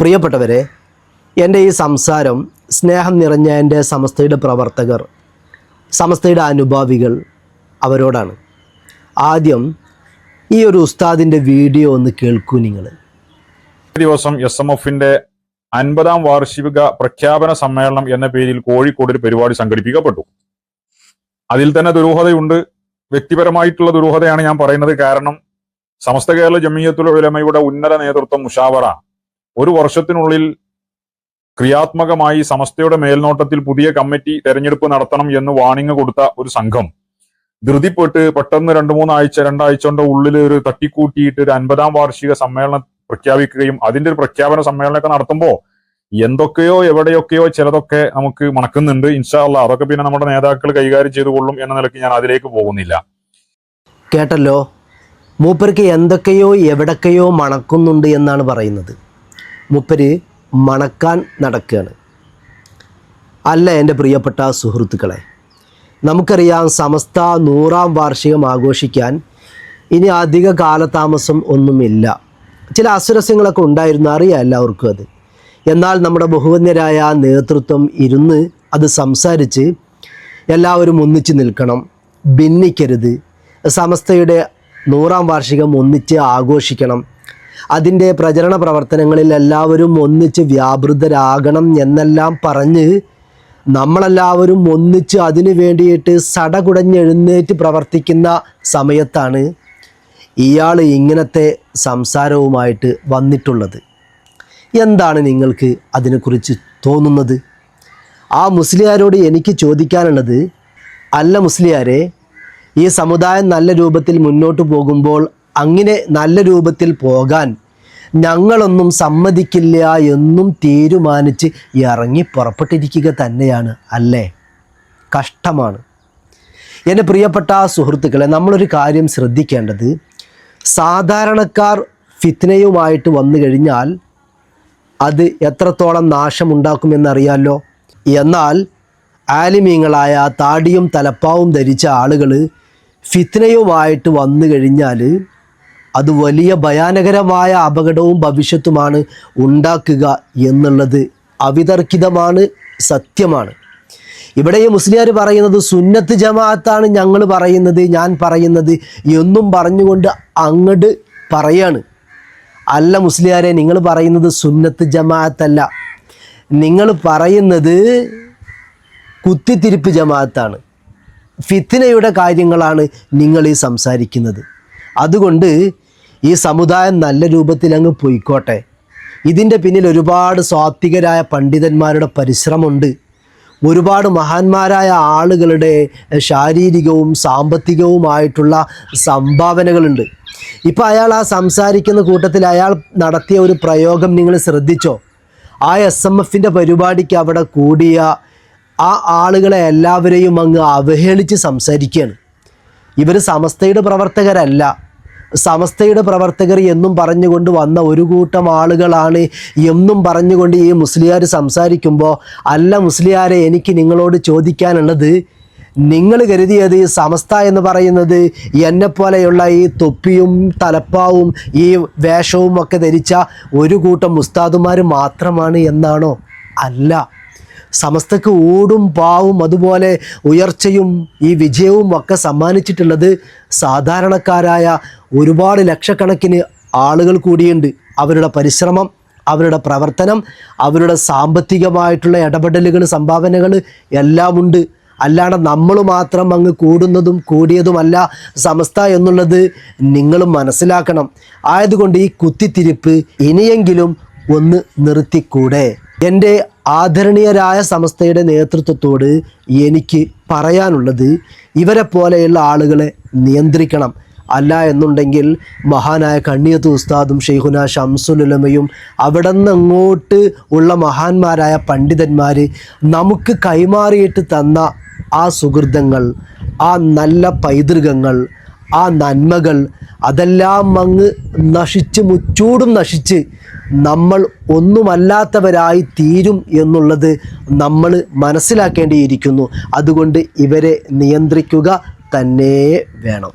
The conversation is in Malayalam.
പ്രിയപ്പെട്ടവരെ എന്റെ ഈ സംസാരം സ്നേഹം നിറഞ്ഞ എന്റെ സമസ്തയുടെ പ്രവർത്തകർ സമസ്തയുടെ അനുഭാവികൾ അവരോടാണ്. ആദ്യം ഈ ഒരു ഉസ്താദിന്റെ വീഡിയോ ഒന്ന് കേൾക്കൂ നിങ്ങൾ. ദിവസം എസ് എം എഫിന്റെ അൻപതാം വാർഷിക പ്രഖ്യാപന സമ്മേളനം എന്ന പേരിൽ കോഴിക്കോട് ഒരു പരിപാടി സംഘടിപ്പിക്കപ്പെട്ടു. അതിൽ തന്നെ ദുരൂഹതയുണ്ട്. വ്യക്തിപരമായിട്ടുള്ള ദുരൂഹതയാണ് ഞാൻ പറയുന്നത്. കാരണം സമസ്ത കേരള ജമീയത്തുള്ള ഉലമയുടെ ഉന്നത നേതൃത്വം മുഷാവറ ഒരു വർഷത്തിനുള്ളിൽ ക്രിയാത്മകമായി സമസ്തയുടെ മേൽനോട്ടത്തിൽ പുതിയ കമ്മിറ്റി തെരഞ്ഞെടുപ്പ് നടത്തണം എന്ന് വാണിംഗ് കൊടുത്ത ഒരു സംഘം. ധൃതിപ്പെട്ട് പെട്ടെന്ന് രണ്ടു മൂന്നാഴ്ച രണ്ടാഴ്ച കൊണ്ട് ഉള്ളിൽ ഒരു തട്ടിക്കൂട്ടിയിട്ട് ഒരു അൻപതാം വാർഷിക സമ്മേളനം പ്രഖ്യാപിക്കുകയും അതിന്റെ ഒരു പ്രഖ്യാപന സമ്മേളനമൊക്കെ നടത്തുമ്പോൾ എന്തൊക്കെയോ എവിടെയൊക്കെയോ ചിലതൊക്കെ നമുക്ക് മണക്കുന്നുണ്ട്. ഇൻഷാ അള്ളാ അതൊക്കെ പിന്നെ നമ്മുടെ നേതാക്കൾ കൈകാര്യം ചെയ്തു കൊള്ളും എന്ന നിലയ്ക്ക് ഞാൻ അതിലേക്ക് പോകുന്നില്ല. കേട്ടല്ലോ? മൂപ്പർക്ക് എന്തൊക്കെയോ എവിടൊക്കെയോ മണക്കുന്നുണ്ട് എന്നാണ് പറയുന്നത്. മൂപ്പര് മണക്കാൻ നടക്കുകയാണ്. അല്ല എന്റെ പ്രിയപ്പെട്ട സുഹൃത്തുക്കളെ നമുക്കറിയാം സമസ്ത നൂറാം വാർഷികം ആഘോഷിക്കാൻ ഇനി അധിക കാലതാമസം ഒന്നുമില്ല. ചില അസുരസ്യങ്ങളൊക്കെ ഉണ്ടായിരുന്നു അറിയാം എല്ലാവർക്കും അത്. എന്നാൽ നമ്മുടെ ബഹുവന്യരായ നേതൃത്വം ഇരുന്ന് അത് സംസാരിച്ച് എല്ലാവരും ഒന്നിച്ച് നിൽക്കണം. ഭിന്നിക്കരുത്. സമസ്തയുടെ നൂറാം വാർഷികം ഒന്നിച്ച് ആഘോഷിക്കണം. അതിന്റെ പ്രചരണ പ്രവർത്തനങ്ങളിൽ എല്ലാവരും ഒന്നിച്ച് വ്യാപൃതരാകണം എന്നെല്ലാം പറഞ്ഞ് നമ്മളെല്ലാവരും ഒന്നിച്ച് അതിനു വേണ്ടിയിട്ട് സടകുടഞ്ഞെഴുന്നേറ്റ് പ്രവർത്തിക്കുന്ന സമയത്താണ് ഇയാൾ ഇങ്ങനത്തെ സംസാരവുമായിട്ട് വന്നിട്ടുള്ളത്. എന്താണ് നിങ്ങൾക്ക് അതിനെക്കുറിച്ച് തോന്നുന്നത്? ആ മുസ്ലിയാരോട് എനിക്ക് ചോദിക്കാനുള്ളത് അല്ല മുസ്ലിയാരെ ഈ സമുദായം നല്ല രൂപത്തിൽ മുന്നോട്ട് പോകുമ്പോൾ അങ്ങനെ നല്ല രൂപത്തിൽ പോകാൻ ഞങ്ങളൊന്നും സമ്മതിക്കില്ല എന്നും തീരുമാനിച്ച് ഇറങ്ങി പുറപ്പെട്ടിരിക്കുക തന്നെയാണ് അല്ലേ? കഷ്ടമാണ്. എന്റെ പ്രിയപ്പെട്ട സുഹൃത്തുക്കളെ നമ്മളൊരു കാര്യം ശ്രദ്ധിക്കേണ്ടത്. സാധാരണക്കാർ ഫിത്നയുമായിട്ട് വന്നു കഴിഞ്ഞാൽ അത് എത്രത്തോളം നാശമുണ്ടാക്കുമെന്നറിയാമല്ലോ എന്നാൽ ആലിമീങ്ങളായ താടിയും തലപ്പാവും ധരിച്ച ആളുകൾ ഫിത്നയുമായിട്ട് വന്നു കഴിഞ്ഞാൽ അത് വലിയ ഭയാനകരമായ അപകടവും ഭവിഷ്യത്തുമാണ് ഉണ്ടാക്കുക എന്നുള്ളത് അവിതർക്കിതമാണ് സത്യമാണ്. ഇവിടെ ഈ മുസ്ലിയാർ പറയുന്നത് സുന്നത്ത് ജമാഅത്താണ് ഞങ്ങൾ പറയുന്നത് ഞാൻ പറയുന്നത് എന്നും പറഞ്ഞുകൊണ്ട് അങ്ങട് പറയാണ്. അല്ല മുസ്ലിയാരെ നിങ്ങൾ പറയുന്നത് സുന്നത്ത് ജമാഅത്തല്ല. നിങ്ങൾ പറയുന്നത് കുത്തിത്തിരിപ്പ് ജമാഅത്താണ്. ഫിത്തിനയുടെ കാര്യങ്ങളാണ് നിങ്ങൾ ഈ സംസാരിക്കുന്നത്. അതുകൊണ്ട് ഈ സമുദായം നല്ല രൂപത്തിൽ അങ്ങ് പോയിക്കോട്ടെ. ഇതിന്റെ പിന്നിൽ ഒരുപാട് സ്വാത്വികരായ പണ്ഡിതന്മാരുടെ പരിശ്രമമുണ്ട്. ഒരുപാട് മഹാന്മാരായ ആളുകളുടെ ശാരീരികവും സാമ്പത്തികവുമായിട്ടുള്ള സംഭാവനകളുണ്ട്. ഇപ്പോൾ അയാൾ ആ സംസാരിക്കുന്ന കൂട്ടത്തിൽ അയാൾ നടത്തിയ ഒരു പ്രയോഗം നിങ്ങൾ ശ്രദ്ധിച്ചോ? ആ എസ് എം എഫിന്റെ പരിപാടിക്ക് അവിടെ കൂടിയ ആ ആളുകളെ എല്ലാവരെയും അങ്ങ് അവഹേളിച്ച് സംസാരിക്കുകയാണ്. ഇവർ സമസ്തയുടെ പ്രവർത്തകരല്ല. സമസ്തയുടെ പ്രവർത്തകർ എന്നും പറഞ്ഞുകൊണ്ട് വന്ന ഒരു കൂട്ടം ആളുകളാണ് എന്നും പറഞ്ഞുകൊണ്ട് ഈ മുസ്ലിയാർ സംസാരിക്കുമ്പോൾ അല്ല മുസ്ലിയാരെ എനിക്ക് നിങ്ങളോട് ചോദിക്കാനുള്ളത് നിങ്ങൾ കരുതിയത് ഈ സമസ്ത എന്ന് പറയുന്നത് എന്നെപ്പോലെയുള്ള ഈ തൊപ്പിയും തലപ്പാവും ഈ വേഷവും ഒക്കെ ധരിച്ച ഒരു കൂട്ടം ഉസ്താദുമാർ മാത്രമാണ് എന്നാണോ? അല്ല. സമസ്തക്ക് ഓടും പാവും അതുപോലെ ഉയർച്ചയും ഈ വിജയവും ഒക്കെ സമ്മാനിച്ചിട്ടുള്ളത് സാധാരണക്കാരായ ഒരുപാട് ലക്ഷക്കണക്കിന് ആളുകൾ കൂടിയുണ്ട്. അവരുടെ പരിശ്രമം അവരുടെ പ്രവർത്തനം അവരുടെ സാമ്പത്തികമായിട്ടുള്ള ഇടപെടലുകൾ സംഭാവനകൾ എല്ലാം ഉണ്ട്. അല്ലാണ്ട് നമ്മൾ മാത്രം അങ്ങ് കൂടുന്നതും കൂടിയതുമല്ല സമസ്ത എന്നുള്ളത് നിങ്ങൾ മനസ്സിലാക്കണം. ആയതുകൊണ്ട് ഈ കുത്തിത്തിരിപ്പ് ഇനിയെങ്കിലും ഒന്ന് നിർത്തിക്കൂടെ? എന്റെ ആദരണീയരായ സമസ്തയുടെ നേതൃത്വത്തോട് എനിക്ക് പറയാനുള്ളത് ഇവരെ പോലെയുള്ള ആളുകളെ നിയന്ത്രിക്കണം. അല്ല എന്നുണ്ടെങ്കിൽ മഹാനായ കണ്ണിയത്ത് ഉസ്താദും ഷെയ്ഖുന ഷംസുലുലമയും അവിടെ നിന്ന് അങ്ങോട്ട് ഉള്ള മഹാന്മാരായ പണ്ഡിതന്മാർ നമുക്ക് കൈമാറിയിട്ട് തന്ന ആ സുഹൃതങ്ങൾ ആ നല്ല പൈതൃകങ്ങൾ ആ നന്മകൾ അതെല്ലാം അങ്ങ് നശിച്ച് മുച്ചൂടും നശിച്ച് നമ്മൾ ഒന്നുമല്ലാത്തവരായി തീരും എന്നുള്ളത് നമ്മൾ മനസ്സിലാക്കേണ്ടിയിരിക്കുന്നു. അതുകൊണ്ട് ഇവരെ നിയന്ത്രിക്കുക തന്നെ വേണം.